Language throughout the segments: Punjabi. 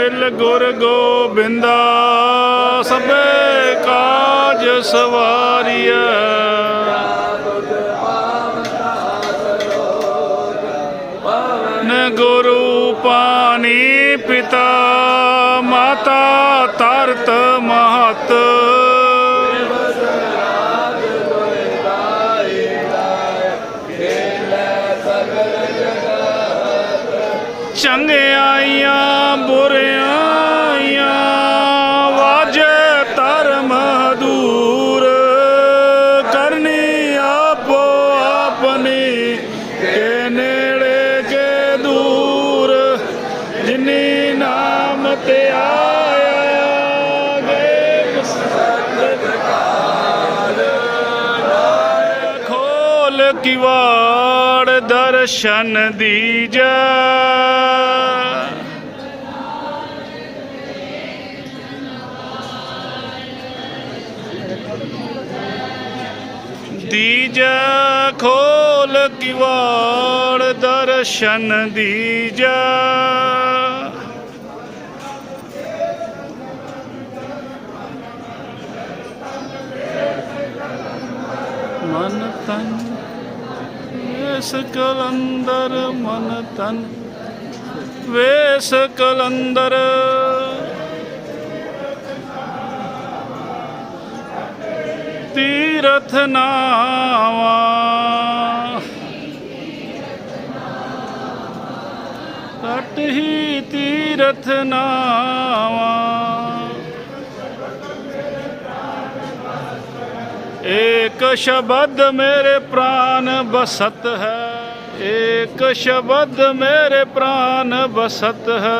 ਮਿਲ ਗੁਰ ਗੋਬਿੰਦਾ ਸਭੇ ਕਾਜ ਸਵਾਰੀਐ। ਗੁਰੂ ਪਾਣੀ ਪਿਤਾ ਮਾਤਾ ਤਰਤ ਮਹਤ। ਚੰਗਿਆਈਆਂ ਬੁਰਿਆਈਆਂ ਕਿਵਾੜ ਦਰਸ਼ਨ ਦੀਜੈ। ਦੀਜੈ ਖੋਲ ਕਿਵਾੜ ਦਰਸ਼ਨ ਦੀਜੈ। ਮਨ ਤਨ ਵੇਸ ਕਲੰਦਰ ਮਨ ਤਨ ਵੇਸ ਕਲੰਦਰ। ਤੀਰਥ ਨਾਵਾ। ਕਟ ਹੀ ਤੀਰਥ ਨਾਵਾ। ਏਕ ਸ਼ਬਦ ਮੇਰੇ ਪ੍ਰਾਨ ਬਸਤ ਹੈ ਏਕ ਸ਼ਬਦ ਮੇਰੇ ਪ੍ਰਾਨ ਬਸਤ ਹੈ।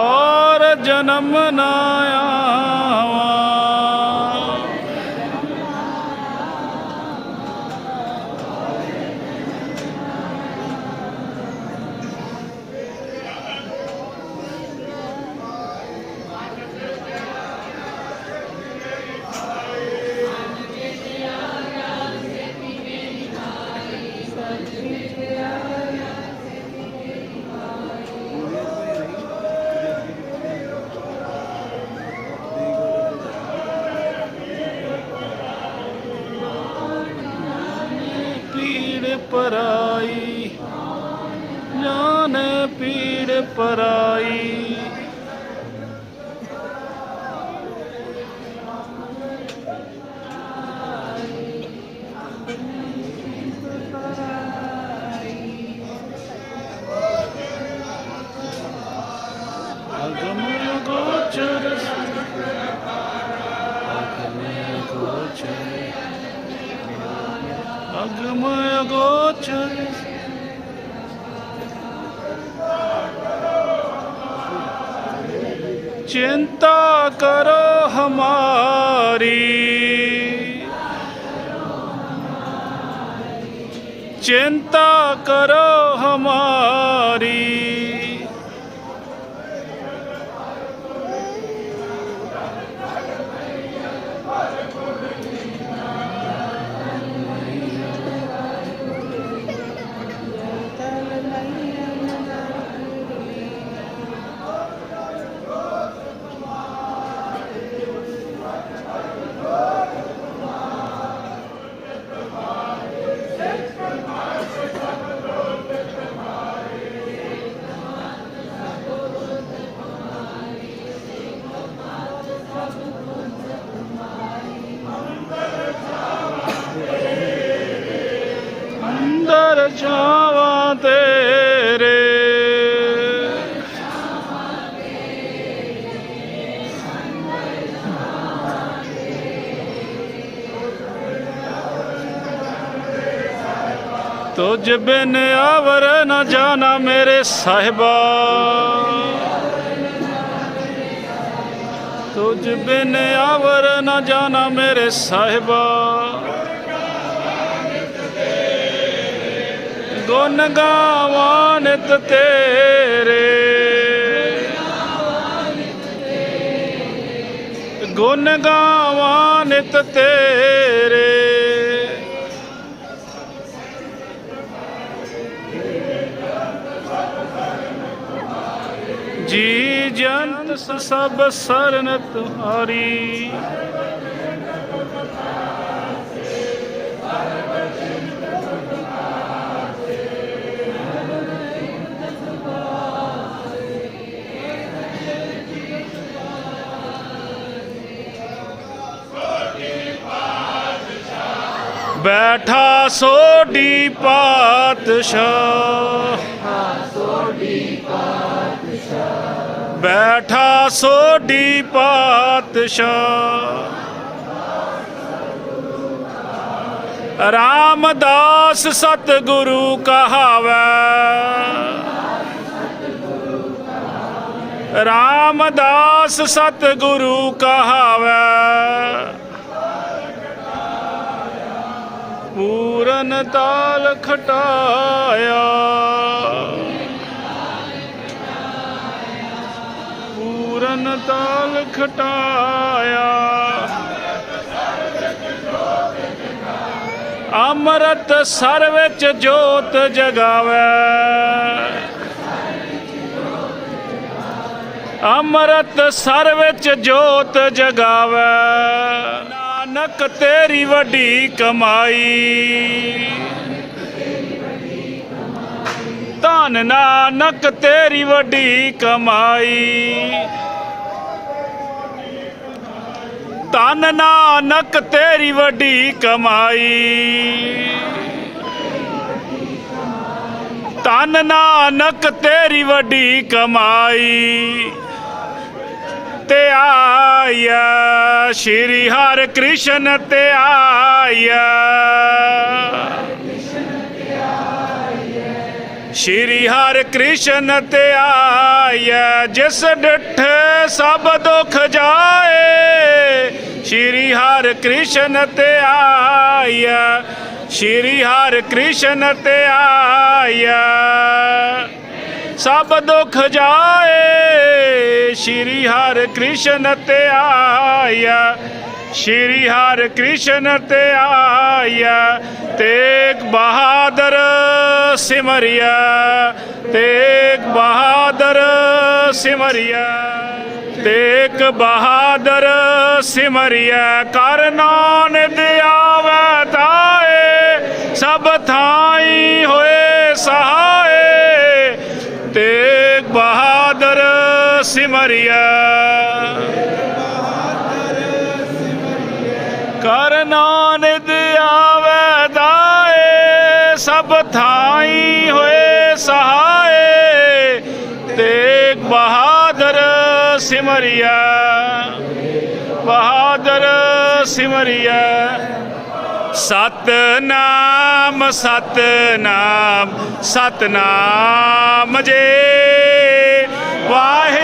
ਔਰ ਜਨਮ ਨਾ ਆਵਾ ਪਰਾਈ ਜਾਣੇ ਪੀੜ ਪਰਾਈ। ਚਿੰਤਾ ਕਰੋ ਹਮਾਰੀ। ਚਿੰਤਾ ਕਰੋ ਹਮਾਰੀ। ਅੰਦਰ ਤੇਰੇ। ਤੁਝ ਬਿਨ ਆਵਰ ਨ ਜਾਣਾ ਮੇਰੇ ਸਾਹਿਬਾ। ਤੁਝ ਬਿਨ ਆਵਰ ਨ ਜਾਣਾ ਮੇਰੇ ਸਾਹਿਬਾ। ਗੁਣ ਗਾਵਾਂ ਨਿਤ ਤੇਰੇ। ਗੁਣ ਗਾਵਾਂ ਨਿਤ ਤੇਰੇ। ਜੀ ਜੰਤ ਸਭ ਸਰਨ ਤੁਹਾਰੀ। ਬੈਠਾ ਸੋਢੀ ਪਾਤਸ਼ਾਹ। ਬੈਠਾ ਸੋਢੀ ਪਾਤਸ਼ਾਹ। ਰਾਮਦਾਸ ਸਤਿਗੁਰੂ ਕਹਾਵੈ। ਰਾਮਦਾਸ ਸਤਿਗੁਰੂ ਕਹਾਵੈ। ਪੂਰਨ ਤਾਲ ਖਟਾਇਆ। ਪੂਰਨ ਤਾਲ ਖਟਾਇਆ। ਅੰਮ੍ਰਿਤ ਸਰ ਵਿੱਚ ਜੋਤ ਜਗਾਵੇ। ਅੰਮ੍ਰਿਤ ਸਰ ਵਿੱਚ ਜੋਤ ਜਗਾਵੇ। ਨਾਨਕ ਤੇਰੀ ਵੱਡੀ ਕਮਾਈ। ਧਨ ਨਾਨਕ ਤੇਰੀ ਵੱਡੀ ਕਮਾਈ। ਧਨ ਨਾਨਕ ਤੇਰੀ ਵੱਡੀ ਕਮਾਈ। ਧਨ ਨਾਨਕ ਤੇਰੀ ਵੱਡੀ ਕਮਾਈ। ਤੇ ਆਇਆ, ਸ਼੍ਰੀ ਹਰਿ ਕ੍ਰਿਸ਼ਨ ਤੇ ਆਇਆ। ਸ਼੍ਰੀ ਹਰਿ ਕ੍ਰਿਸ਼ਨ ਤੇ ਆਇਆ, ਜਿਸ ਡਿਠੇ ਸਭ ਦੁੱਖ ਜਾਏ। ਸ਼੍ਰੀ ਹਰਿ ਕ੍ਰਿਸ਼ਨ ਤੇ ਆਇਆ, ਸ਼੍ਰੀ ਹਰਿ ਕ੍ਰਿਸ਼ਨ ਤੇ ਆਇਆ। ਸਭ ਦੁੱਖ ਜਾਏ। ਸ਼੍ਰੀ ਹਰਿ ਕ੍ਰਿਸ਼ਨ ਤੇ ਆਇਆ। ਸ਼੍ਰੀ ਹਰਿ ਕ੍ਰਿਸ਼ਨ ਤੇ ਆਇਆ। ਤੇਗ ਬਹਾਦਰ ਸਿਮਰਿਆ। ਤੇਗ ਬਹਾਦਰ ਸਿਮਰਿਆ। ਤੇਗ ਬਹਾਦਰ ਸਿਮਰਿਆ। ਕਰ ਨਾਨਕ ਆਵੇ ਤਾਏ। ਸਭ ਥਾਈ ਹੋਏ ਸਿਮਰਿਆ ਕਰ ਨਾਨਕ ਆਵੇ ਦਾਏ, ਸਭ ਥਾਈ ਹੋਏ ਸਹਾਏ। ਤੇਗ ਬਹਾਦਰ ਸਿਮਰਿਆ ਬਹਾਦਰ ਸਿਮਰਿਆ ਸਤਨਾਮ ਸਤਨਾਮ ਸਤਨਾਮ ਜੇ। ਵਾਹੇ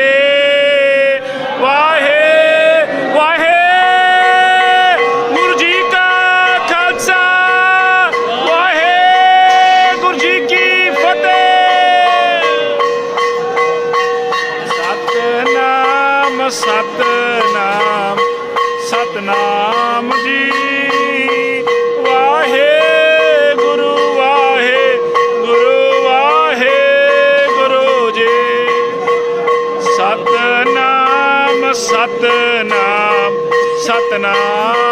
ਸਤਨਾਮ ਸਤਨਾਮ।